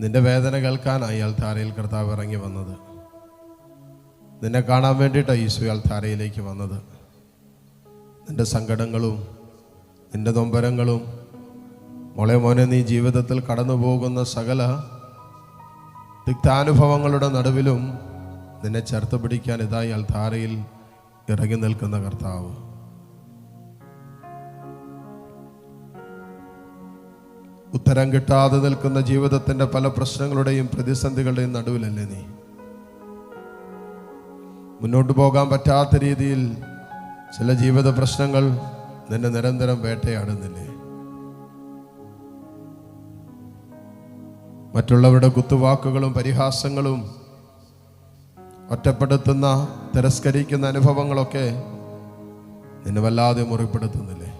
നിന്റെ വേദന കേൾക്കാനായി അൽത്താരയിൽ കർത്താവ് ഇറങ്ങി വന്നത്. നിന്നെ കാണാൻ വേണ്ടിയിട്ടാണ് ഈശോ അൽത്താരയിലേക്ക് വന്നത്. നിന്റെ സങ്കടങ്ങളും നിന്റെ നൊമ്പരങ്ങളും മോളെ മോനെ നീ ജീവിതത്തിൽ കടന്നു പോകുന്ന സകല തിക്താനുഭവങ്ങളുടെ നടുവിലും നിന്നെ ചേർത്ത് പിടിക്കാൻ ഇതായി അൽത്താരയിൽ ഇറങ്ങി നിൽക്കുന്ന കർത്താവ്. ഉത്തരം കിട്ടാതെ നിൽക്കുന്ന ജീവിതത്തിന്റെ പല പ്രശ്നങ്ങളുടെയും പ്രതിസന്ധികളുടെയും നടുവിലല്ലേ നീ? മുന്നോട്ട് പോകാൻ പറ്റാത്ത രീതിയിൽ ചില ജീവിത പ്രശ്നങ്ങൾ നിന്നെ നിരന്തരം വേട്ടയാടുന്നില്ലേ? മറ്റുള്ളവരുടെ കുത്തുവാക്കുകളും പരിഹാസങ്ങളും ഒറ്റപ്പെടുത്തുന്ന തിരസ്കരിക്കുന്ന അനുഭവങ്ങളൊക്കെ നിന്നെ വല്ലാതെ മുറിപ്പെടുത്തുന്നില്ലേ?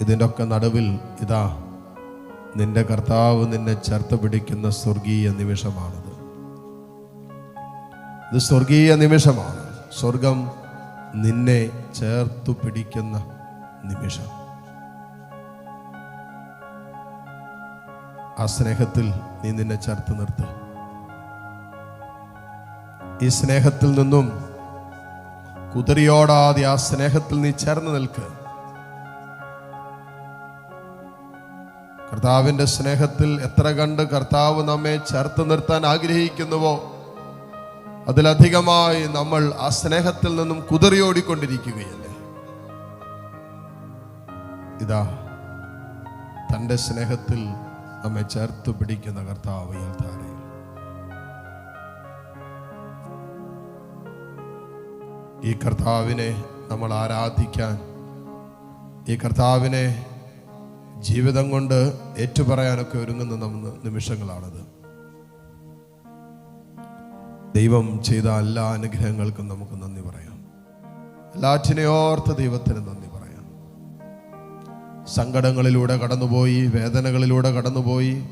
ഇതിന്റെ ഒക്കെ നടുവിൽ ഇതാ നിന്റെ കർത്താവ് നിന്നെ ചേർത്ത് പിടിക്കുന്ന സ്വർഗീയ നിമിഷമാണിത്. ഇത് സ്വർഗീയ നിമിഷമാണ്. സ്വർഗം നിന്നെ ചേർത്തു പിടിക്കുന്ന നിമിഷം. ആ സ്നേഹത്തിൽ നീ നിന്നെ ചേർത്ത് നിർത്ത്. ഈ സ്നേഹത്തിൽ നിന്നും കുതിരിയോടാതെ ആ സ്നേഹത്തിൽ നീ ചേർന്ന് നിൽക്ക്. കർത്താവിന്റെ സ്നേഹത്തിൽ എത്ര കണ്ട് കർത്താവ് നമ്മെ ചേർത്ത് നിർത്താൻ ആഗ്രഹിക്കുന്നുവോ അതിലധികമായി നമ്മൾ ആ സ്നേഹത്തിൽ നിന്നും കുതിറിയോടിക്കൊണ്ടിരിക്കുകയല്ലേ ഇതാ തന്റെ സ്നേഹത്തിൽ നമ്മെ ചേർത്ത് പിടിക്കുന്ന കർത്താവ് താരെ ഈ കർത്താവിനെ നമ്മൾ ആരാധിക്കാൻ ഈ കർത്താവിനെ ജീവിതം കൊണ്ട് ഏറ്റുപറയാനൊക്കെ ഒരുങ്ങുന്ന നമ്മ നിമിഷങ്ങളാണത്. ദൈവം ചെയ്ത എല്ലാ അനുഗ്രഹങ്ങൾക്കും നമുക്ക് നന്ദി പറയാം. എല്ലാറ്റിനെ ഓർത്ത് ദൈവത്തിന് നന്ദി പറയാം. സങ്കടങ്ങളിലൂടെ കടന്നുപോയി വേദനകളിലൂടെ കടന്നുപോയി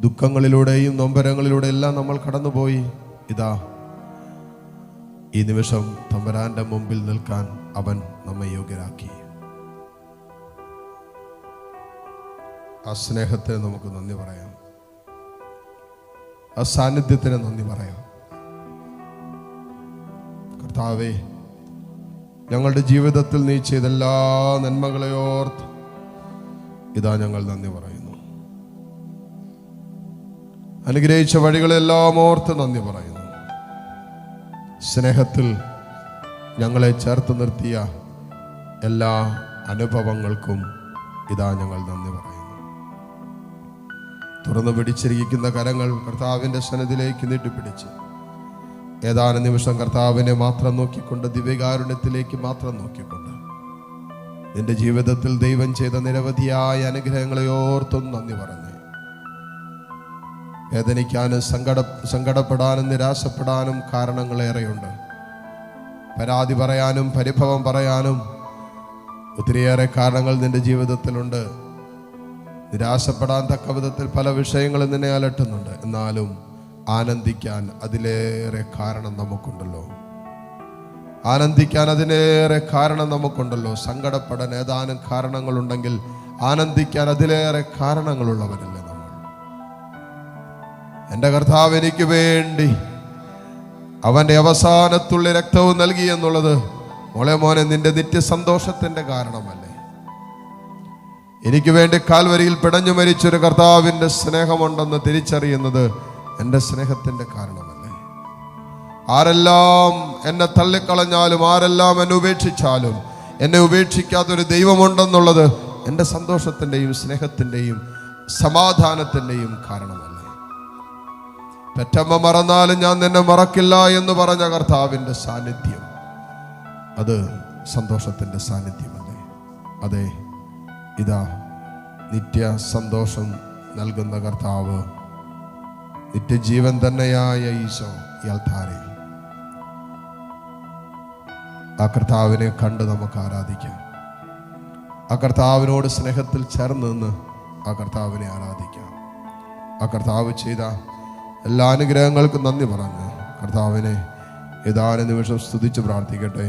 ദുഃഖങ്ങളിലൂടെയും നൊമ്പരങ്ങളിലൂടെ എല്ലാം നമ്മൾ കടന്നുപോയി. ഇതാ ഈ നിമിഷം തമ്പരാന്റെ മുമ്പിൽ നിൽക്കാൻ അവൻ നമ്മെ യോഗ്യരാക്കി. ആ സ്നേഹത്തിന് നമുക്ക് നന്ദി പറയാം. ആ സാന്നിധ്യത്തിന് നന്ദി പറയാം. കർത്താവേ ഞങ്ങളുടെ ജീവിതത്തിൽ നീ ചെയ്ത എല്ലാ നന്മകളെ ഓർത്ത് ഇതാ ഞങ്ങൾ നന്ദി പറയുന്നു. അനുഗ്രഹിച്ച വഴികളെല്ലാം ഓർത്ത് നന്ദി പറയുന്നു. സ്നേഹത്തിൽ ഞങ്ങളെ ചേർത്ത് നിർത്തിയ എല്ലാ അനുഭവങ്ങൾക്കും ഇതാ ഞങ്ങൾ നന്ദി പറയുന്നു. തുറന്നു പിടിച്ചിരിക്കുന്ന കരങ്ങൾ കർത്താവിന്റെ സന്നദ്ധിലേക്ക് നീട്ടിപ്പിടിച്ച്. ഏതാനും നിമിഷം കർത്താവിനെ മാത്രം നോക്കിക്കൊണ്ട് ദിവ്യകാരുണ്യത്തിലേക്ക് മാത്രം നോക്കിക്കൊണ്ട്. എന്റെ ജീവിതത്തിൽ ദൈവം ചെയ്ത നിരവധിയായ അനുഗ്രഹങ്ങളെ ഓർത്തും നന്ദി പറഞ്ഞു. വേദനിക്കാനും സങ്കട സങ്കടപ്പെടാനും നിരാശപ്പെടാനും കാരണങ്ങളേറെയുണ്ട് പരാതി പറയാനും പരിഭവം പറയാനും ഒത്തിരിയേറെ കാരണങ്ങൾ നിന്റെ ജീവിതത്തിലുണ്ട്. നിരാശപ്പെടാൻ തക്ക വിധത്തിൽ പല വിഷയങ്ങളും നിന്നെ അലട്ടുന്നുണ്ട്. എന്നാലും ആനന്ദിക്കാൻ അതിലേറെ കാരണം നമുക്കുണ്ടല്ലോ. ആനന്ദിക്കാൻ അതിലേറെ കാരണം നമുക്കുണ്ടല്ലോ. സങ്കടപ്പെടാൻ ഏതാനും കാരണങ്ങളുണ്ടെങ്കിൽ ആനന്ദിക്കാൻ അതിലേറെ കാരണങ്ങളുള്ളവരല്ലേ നമ്മൾ. എന്റെ കർത്താവ് എനിക്ക് വേണ്ടി അവന്റെ അവസാനത്തുള്ളി രക്തവും നൽകി എന്നുള്ളത് മോളെ മോനെ നിന്റെ നിത്യസന്തോഷത്തിന്റെ കാരണമല്ലേ? എനിക്ക് വേണ്ടി കാൽവരിയിൽ പിടഞ്ഞു മരിച്ചൊരു കർത്താവിന്റെ സ്നേഹമുണ്ടെന്ന് തിരിച്ചറിയുന്നത് എന്റെ സ്നേഹത്തിന്റെ കാരണമല്ലേ? ആരെല്ലാം എന്നെ തള്ളിക്കളഞ്ഞാലും ആരെല്ലാം എന്നെ ഉപേക്ഷിച്ചാലും എന്നെ ഉപേക്ഷിക്കാത്തൊരു ദൈവമുണ്ടെന്നുള്ളത് എന്റെ സന്തോഷത്തിന്റെയും സ്നേഹത്തിന്റെയും സമാധാനത്തിന്റെയും കാരണമല്ലേ? പെറ്റമ്മ മറന്നാലും ഞാൻ നിന്നെ മറക്കില്ല എന്ന് പറഞ്ഞ കർത്താവിന്റെ സാന്നിധ്യം അത് സന്തോഷത്തിന്റെ സാന്നിധ്യമല്ലേ? അതെ ഇതാ നിത്യ സന്തോഷം നൽകുന്ന കർത്താവ് നിത്യജീവൻ തന്നെയായ ഈശോ അൽത്താരയിൽ. ആ കർത്താവിനെ കണ്ട് നമുക്ക് ആരാധിക്കാം. ആ കർത്താവിനോട് സ്നേഹത്തിൽ ചേർന്ന് നിന്ന് ആ കർത്താവിനെ ആരാധിക്കാം. ആ കർത്താവ് ചെയ്ത എല്ലാ അനുഗ്രഹങ്ങൾക്കും നന്ദി പറഞ്ഞ് കർത്താവിനെ ഏതാനും നിമിഷം സ്തുതിച്ച് പ്രാർത്ഥിക്കട്ടെ.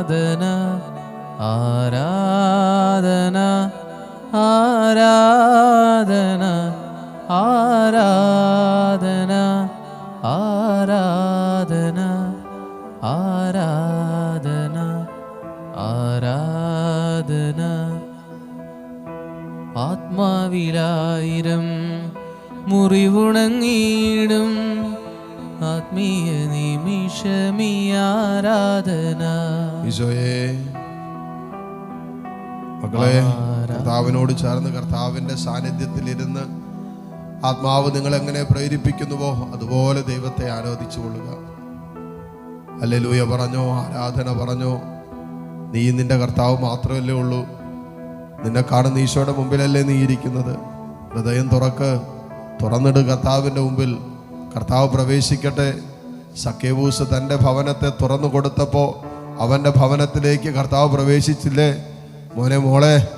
ആരാധന ആരാധന ആരാധന ആരാധന ആരാധന ആരാധന ആത്മാവിലായിരം മുറിവുണങ്ങിയിടും ആത്മീയ നിമിഷമീ ആരാധന. ഈശോയെ മക്കളെ കർത്താവിനോട് ചേർന്ന് കർത്താവിന്റെ സാന്നിധ്യത്തിലിരുന്ന് ആത്മാവ് നിങ്ങളെങ്ങനെ പ്രേരിപ്പിക്കുന്നുവോ അതുപോലെ ദൈവത്തെ ആരാധിച്ചു കൊള്ളുക അല്ലെലൂയ പറഞ്ഞോ ആരാധന പറഞ്ഞോ നീ നിന്റെ കർത്താവ് മാത്രമല്ലേ ഉള്ളൂ. നിന്നെ കാണുന്ന ഈശോയുടെ മുമ്പിലല്ലേ നീ ഇരിക്കുന്നത്. ഹൃദയം തുറക്ക് തുറന്നിട് കർത്താവിന്റെ മുമ്പിൽ. കർത്താവ് പ്രവേശിക്കട്ടെ. സക്കേബൂസ് തന്റെ ഭവനത്തെ തുറന്നു കൊടുത്തപ്പോൾ അവന്റെ ഭവനത്തിലേക്ക് കർത്താവ് പ്രവേശിച്ചില്ലേ? മോനെ മോളെ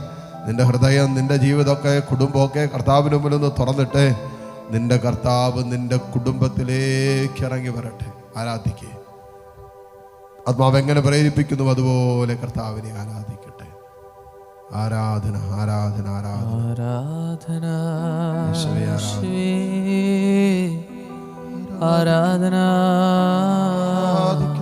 നിന്റെ ഹൃദയം നിന്റെ ജീവിതമൊക്കെ കുടുംബമൊക്കെ കർത്താവിന് മുമ്പിൽ ഒന്ന് തുറന്നിട്ട് നിന്റെ കർത്താവ് നിന്റെ കുടുംബത്തിലേക്ക് ഇറങ്ങി വരട്ടെ. ആരാധിക്കേ. ആത്മാവ് എങ്ങനെ പ്രേരിപ്പിക്കുന്നു അതുപോലെ കർത്താവിനെ ആരാധിക്കട്ടെ. ആരാധന ആരാധന ആരാധന. ആരാധന. ആരാധന.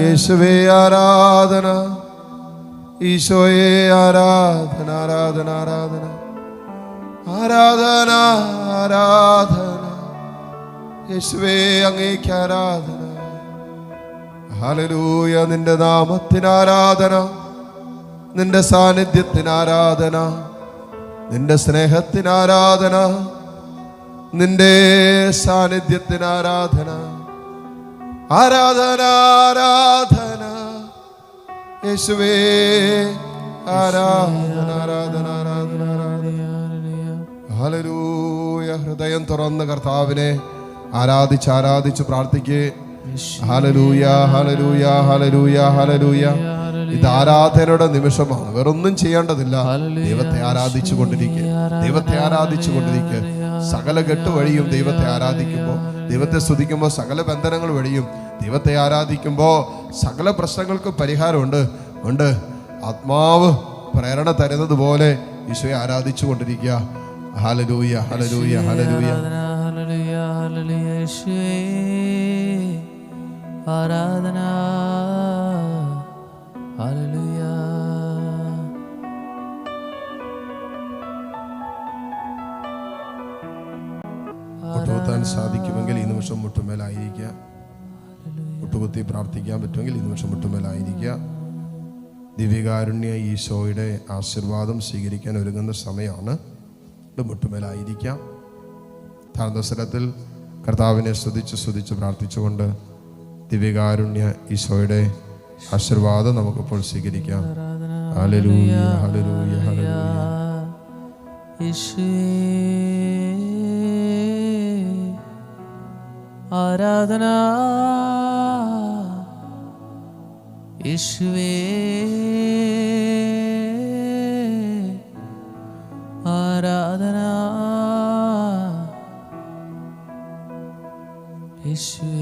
യേശുവേ ആരാധന. ഈശോയെ ആരാധന ആരാധന ആരാധന. ആരാധന ആരാധന. യേശുവേ അങ്ങേക്ക് ആരാധന. ഹല്ലേലൂയ നിന്റെ നാമത്തിന് ആരാധന. നിന്റെ സാന്നിധ്യത്തിന് ആരാധന. നിന്റെ സ്നേഹത്തിന് ആരാധന. നിന്റെ സാന്നിധ്യത്തിന് ആരാധന. ആരാധന ആരാധന യേശുവേ ആരാധന ആരാധന ആരാധന ആരാധന ഹല്ലേലൂയ. ഹൃദയം തുറന്ന് കർത്താവിനെ ആരാധിച്ച് ആരാധിച്ച് പ്രാർത്ഥിക്കേ. ഹല്ലേലൂയ ഹല്ലേലൂയ ഹല്ലേലൂയ ഹല്ലേലൂയ. ഇത് ആരാധനയുടെ നിമിഷമാണ്. വേറൊന്നും ചെയ്യേണ്ടതില്ല. ദൈവത്തെ ആരാധിച്ചു കൊണ്ടിരിക്കുക ദൈവത്തെ ആരാധിച്ചു കൊണ്ടിരിക്കുക സകല കെട്ട് വഴിയും ദൈവത്തെ ആരാധിക്കുമ്പോൾ ദൈവത്തെ സ്തുതിക്കുമ്പോൾ സകല ബന്ധനങ്ങൾ വഴിയും ദൈവത്തെ ആരാധിക്കുമ്പോൾ സകല പ്രശ്നങ്ങൾക്കും പരിഹാരമുണ്ട്. ഉണ്ട്. ആത്മാവ് പ്രേരണ തരുന്നത് പോലെ ഈശോയെ ആരാധിച്ചു കൊണ്ടിരിക്കുക. ഹലലൂയ ഹലലൂയ ഹലലൂയ ആരാധന മുട്ടുകുത്താൻ സാധിക്കുമെങ്കിൽ ഈ നിമിഷം മുട്ടുമേലായിരിക്കുക. മുട്ടുകുത്തി പ്രാർത്ഥിക്കാൻ പറ്റുമെങ്കിൽ ഈ നിമിഷം മുട്ടുമേലായിരിക്കുക. ദിവ്യകാരുണ്യ ഈശോയുടെ ആശീർവാദം സ്വീകരിക്കാൻ ഒരുങ്ങുന്ന സമയമാണ്. മുട്ടുമേലായിരിക്കാം. താഴ്ന്നവസരത്തിൽ കർത്താവിനെ സ്തുതിച്ച് സ്തുതിച്ച് പ്രാർത്ഥിച്ചുകൊണ്ട് ദിവ്യകാരുണ്യ ഈശോയുടെ ആശീർവാദം നമുക്കിപ്പോൾ സ്വീകരിക്കാം. ഹല്ലേലൂയ ഹല്ലേലൂയ ഹല്ലേലൂയ യേശുവേ. ആരാധന. യേശുവേ. ആരാധന. യേശുവേ.